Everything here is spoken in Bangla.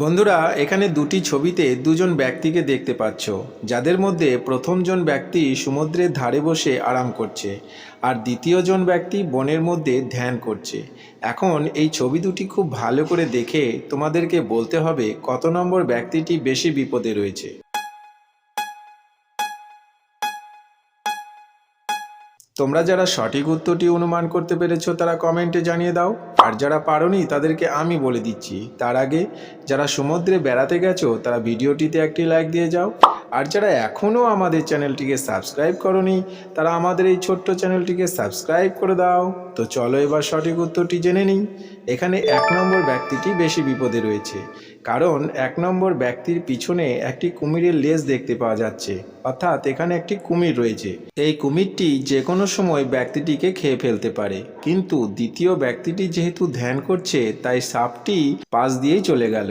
বন্ধুরা, এখানে দুটি ছবিতে দুজন ব্যক্তিকে দেখতে পাচ্ছ, যাদের মধ্যে প্রথমজন ব্যক্তি সমুদ্রের ধারে বসে আরাম করছে আর দ্বিতীয়জন ব্যক্তি বনের মধ্যে ধ্যান করছে। এখন এই ছবি দুটি খুব ভালো করে দেখে তোমাদেরকে বলতে হবে কত নম্বর ব্যক্তিটি বেশি বিপদে রয়েছে। তোমরা যারা সঠিক উত্তরটি অনুমান করতে পেরেছ, তারা কমেন্টে জানিয়ে দাও। আর যারা পারোনি, তাদেরকে আমি বলে দিচ্ছি। তার আগে যারা সমুদ্রে বেড়াতে গেছো, তারা ভিডিওটিতে একটি লাইক দিয়ে যাও। আর যারা এখনও আমাদের চ্যানেলটিকে সাবস্ক্রাইব করনি, তারা আমাদের এই ছোট্ট চ্যানেলটিকে সাবস্ক্রাইব করে দাও। তো চলো এবার সঠিক উত্তরটি জেনে নিই। এখানে এক নম্বর ব্যক্তিটি বেশি বিপদে রয়েছে, কারণ এক নম্বর ব্যক্তির পিছনে একটি কুমিরের লেজ দেখতে পাওয়া যাচ্ছে, অর্থাৎ এখানে একটি কুমির রয়েছে। এই কুমিরটি যে কোনো সময় ব্যক্তিটিকে খেয়ে ফেলতে পারে, কিন্তু দ্বিতীয় ব্যক্তিটি যেহেতু ধ্যান করছে, তাই সাপটি পাশ দিয়েই চলে গেল।